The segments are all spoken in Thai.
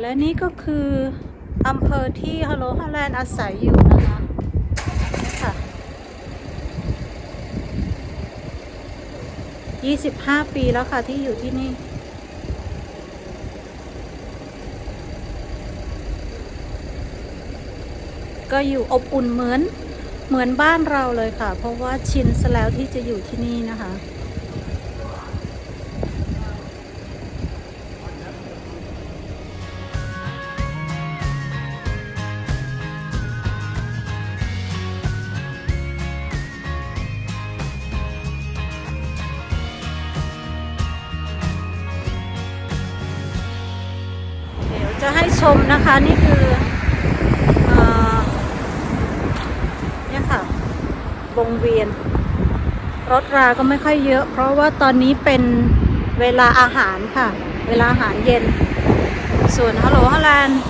และนี่ก็คืออำเภอที่ฮัลโหลฮอลแลนด์อาศัยอยู่นะคะนี่ค่ะ25 ปีแล้วค่ะที่อยู่ที่นี่ก็อยู่อบอุ่นเหมือนเหมือนบ้านเราเลยค่ะ เพราะว่าชินซะแล้วที่จะอยู่ที่นี่นะคะ มนะคะนี่คือเนี่ยค่ะวงเวียน รถราก็ไม่ค่อยเยอะ เพราะว่าตอนนี้เป็นเวลาอาหารค่ะ เวลาอาหารเย็น ส่วนฮัลโหลฮัลแลนด์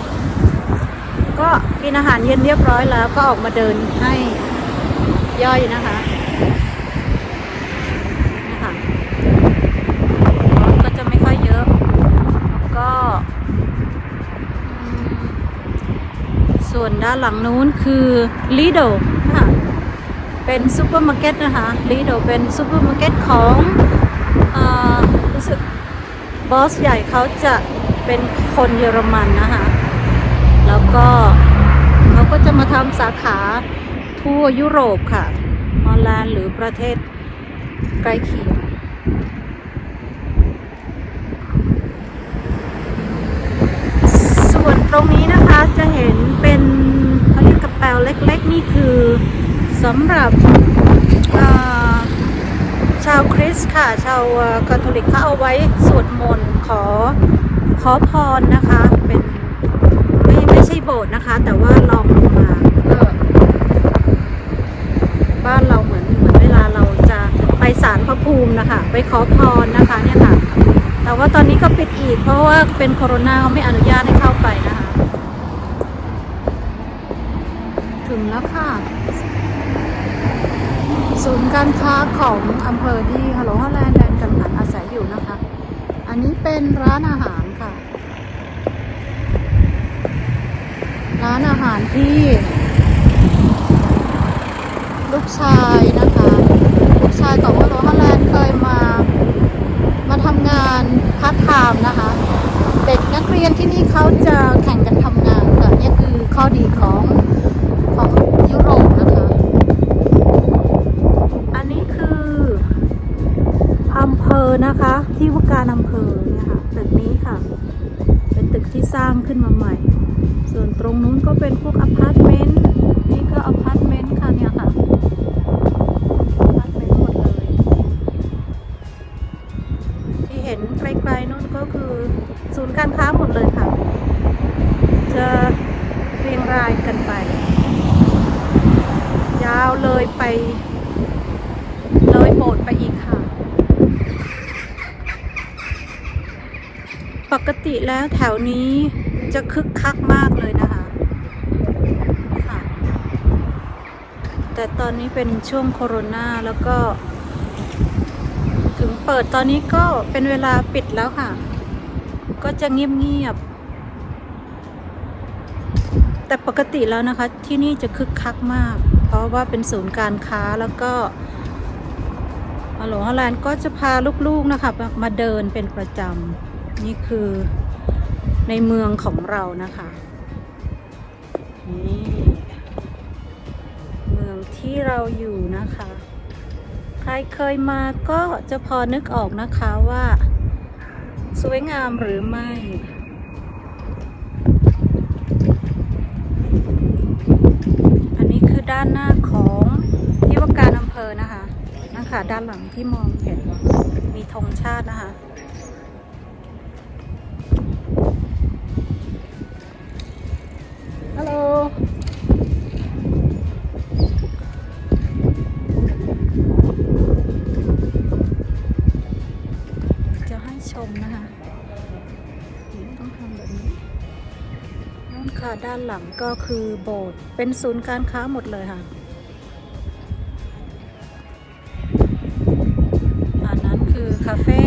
ก็กินอาหารเย็นเรียบร้อยแล้วก็ออกมาเดินให้ย่อยนะคะนี่ค่ะรถก็จะไม่ค่อยเยอะ ก็อืมส่วน ด้านหลังนู้นคือลีโดค่ะเป็นซูเปอร์มาร์เก็ตนะคะลีโดเป็นซูเปอร์มาร์เก็ตของอารู้สึกบอสใหญ่เขาจะเป็นคนเยอรมันนะคะแล้วก็เขาก็จะมาทำสาขาทั่วยุโรปค่ะฮอลแลนด์หรือประเทศใกล้เคียงส่วนตรงนี้นะคะจะเห็นเป็น เขาเรียกกระเป๋าเล็กๆ นี่คือสำหรับชาวคริสต์ค่ะ ชาวคาทอลิกเขาเอาไว้สวดมนต์ขอขอพรนะคะ เป็นไม่ไม่ใช่โบสถ์นะคะ แต่ว่าลองลงมาก็บ้านเราเหมือนเหมือนเวลาเราจะไปศาลพระภูมินะคะ ไปขอพรนะคะเนี่ยค่ะ แต่ว่าตอนนี้ก็ปิดอีก เพราะว่าเป็นโคโรนาเขาไม่อนุญาตให้เข้าไปนะคะ ถึ งแล้วค่ะ ศูนย์การค้าของอำเภอที่ฮัลโหลฮอลแลนด์แดนกังหันอาศัยอยู่นะคะ อันนี้เป็นร้านอาหารค่ะ ร้านอาหารที่ ลูกชายนะคะ ลูกชายของฮัลโหลฮอลแลนด์เคยมา มาทำงานพาร์ทไทม์นะคะ เด็กนักเรียนที่นี่เขาจะแข่งกันทำงานค่นี่คือข้อดีของ ของยุโรปนะคะ อันนี้คืออำเภอนะคะ ที่ว่าการอำเภอเนี่ยค่ะตึกนี้ค่ะ เป็นตึกที่สร้างขึ้นมาใหม่ ส่วนตรงนู้นก็เป็นพวกอพาร์ตเมนต์นี่ก็อพาร์ตเมนต์ค่ะเนี่ยค่ะ ติแล้วแถวนี้จะคึกคักมากเลยนะคะค่ะแต่ตอนนี้เป็นช่วงโควิดแล้วก็ ถึงเปิดตอนนี้ก็เป็นเวลาปิดแล้วค่ะ ก็จะเงียบๆแต่ปกติแล้วนะคะ ที่นี่จะคึกคักมาก เพราะว่าเป็นศูนย์การค้าแล้วก็ฮัลโหลฮอลแลนด์ก็จะพาลูกๆนะคะ มาเดินเป็นประจำ นี่คือในเมืองของเรานะคะนี่เมืองที่เราอยู่นะคะ ใครเคยมาก็จะพอนึกออกนะคะว่า สวยงามหรือไม่อันนี้คือด้านหน้าของที่ว่าการอำเภอนะคะนะคะด้านหลังที่มองเห็นมีธงชาตินะคะ ฮัลโหลจะให้ชมนะคะต้องทำแบบนี้นู่นค่ะด้านหลังก็คือโบสถ์เป็นศูนย์การค้าหมดเลยค่ะอันนั้นคือคาเฟ่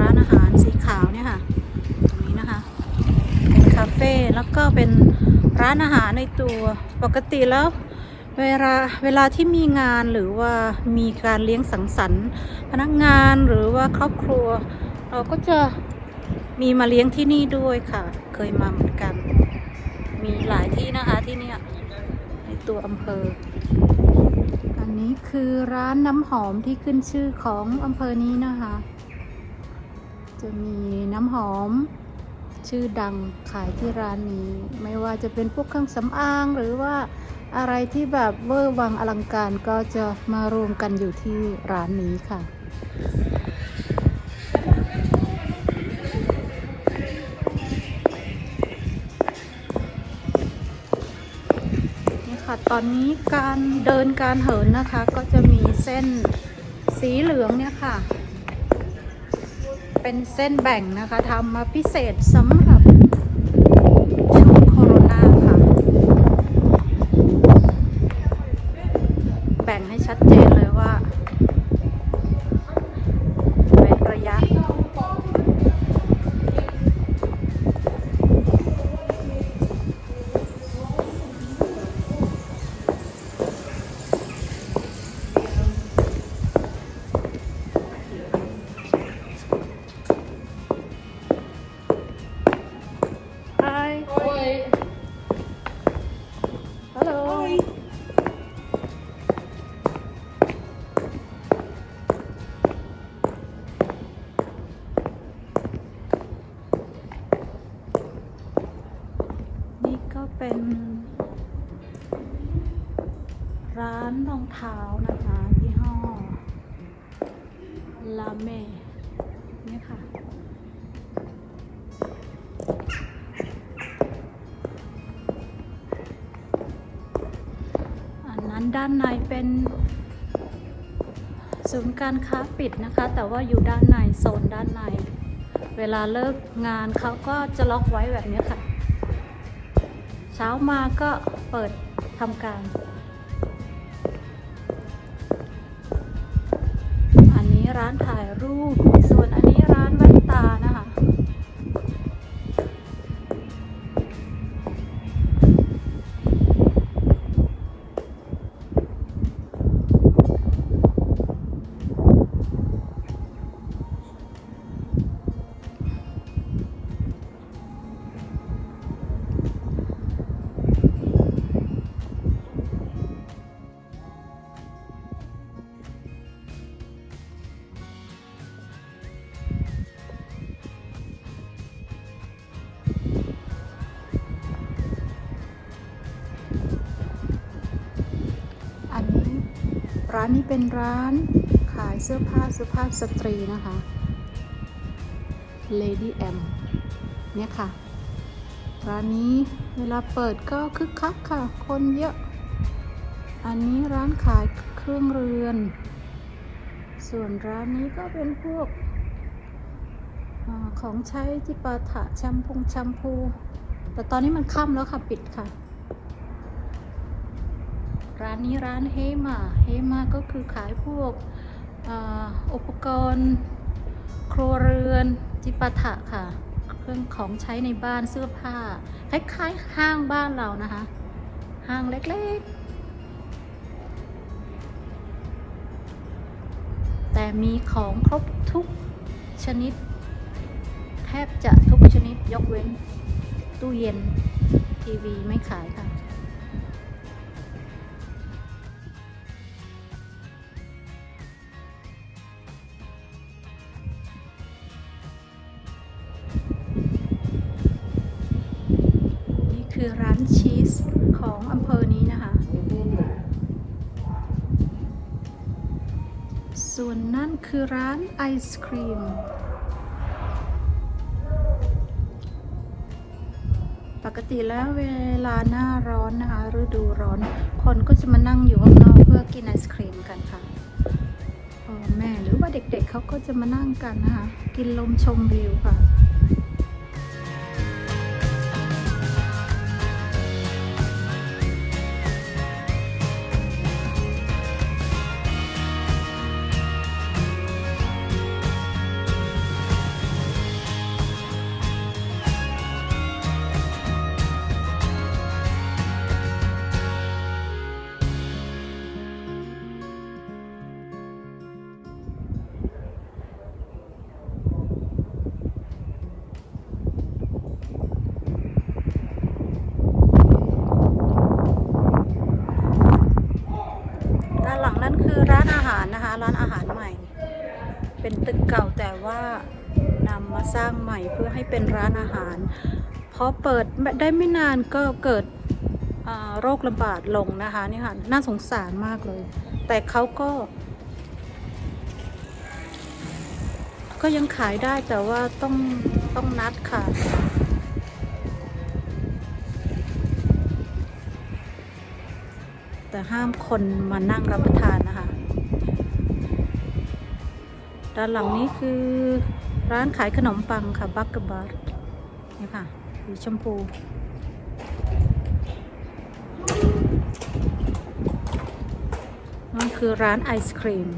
ร้านอาหารสีขาวเนี่ยค่ะ ตรงนี้นะคะ เป็นคาเฟ่แล้วก็เป็น ร้านอาหารในตัวปกติแล้ว เวลาเวลาที่มีงานหรือว่ามีการเลี้ยงสังสรรค์ พนักงานหรือว่าครอบครัว เราก็จะมีมาเลี้ยงที่นี่ด้วยค่ะ เคยมาเหมือนกัน มีหลายที่นะคะที่นี่ในตัวอำเภอ อันนี้คือร้านน้ำหอมที่ขึ้นชื่อของอำเภอนี้นะคะ จะมีน้ำหอม ชื่อดังขายที่ร้านนี้ ไม่ว่าจะเป็นพวกเครื่องสำอางหรือว่าอะไรที่แบบเวอร์วังอลังการก็จะมารวมกันอยู่ที่ร้านนี้ค่ะ นี่ค่ะ ตอนนี้การเดินการเหินนะคะ ก็จะมีเส้นสีเหลืองเนี่ยค่ะ เป็นเส้นแบ่งนะคะทำมาพิเศษสำหรับ เป็น ร้านรองเท้านะคะยี่ห้อลาเม่นี่ค่ะ อันนั้นด้านในเป็นศูนย์การค้าปิดนะคะ แต่ว่าอยู่ด้านในโซนด้านใน เวลาเลิกงานเขาก็จะล็อกไว้แบบนี้ค่ะ เช้ามาก็เปิดทำการ อันนี้ร้านถ่ายรูปานนี้เป็นร้านขายเสื้อผ้าเสุภาสตรีนะคะ Lady M เนี่ยค่ะ ร้านนี้เวลาเปิดก็คึกคักค่ะ คนเยอะ อันนี้ร้านขายเครื่องเรือน ส่วนร้านนี้ก็เป็นพวกอของใช้จิปาถะแชมพูแชมพู แต่ตอนนี้มันค่ำแล้วค่ะ ปิดค่ะ ร้านนี้ร้านเฮมาเฮมาก็คือขายพวกอุปกรณ์ครัวเรือนจิปาถะค่ะ เครื่องของใช้ในบ้านเสื้อผ้า คล้ายๆห้างบ้านเรานะคะ ห้างเล็กๆ แต่มีของครบทุกชนิด แทบจะทุกชนิดยกเว้นตู้เย็นทีวีไม่ขายค่ะ คือร้านชีสของอำเภอนี้นะคะ ส่วนนั่นคือร้านไอศครีม ปกติแล้วเวลาหน้าร้อนนะคะฤดูร้อน คนก็จะมานั่งอยู่ข้างนอกเพื่อกินไอศครีมกันค่ะพ่อแม่หรือว่าเด็กๆเขาก็จะมานั่งกันนะคะ กินลมชมวิวค่ะ ว่านำมาสร้างใหม่เพื่อให้เป็นร้านอาหารพอเปิดได้ไม่นานก็เกิดโรคระบาดลงนะคะนี่ค่ะน่าสงสารมากเลย แต่เขาก็ ก็ยังขายได้แต่ว่าต้องต้องนัดค่ะแต่ห้ามคนมานั่งรับประทานนะคะ ด้านหลังนี้คือร้านขายขนมปังค่ะบักกบาร์นี่ค่ะสีชมพูนั่นคือร้านไอศครีม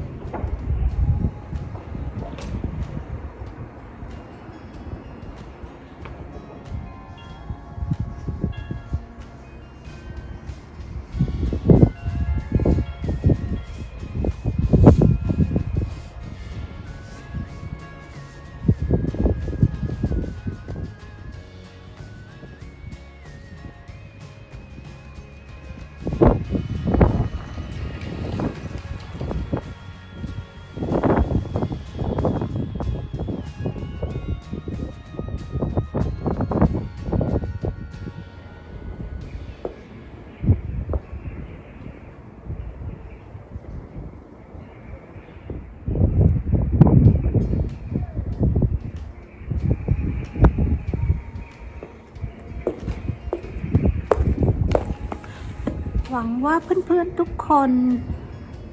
หวังว่าเพื่อนๆทุกคน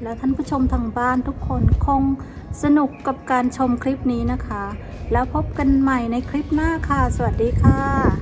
และท่านผู้ชมทางบ้านทุกคนคงสนุกกับการชมคลิปนี้นะคะ แล้วพบกันใหม่ในคลิปหน้าค่ะ สวัสดีค่ะ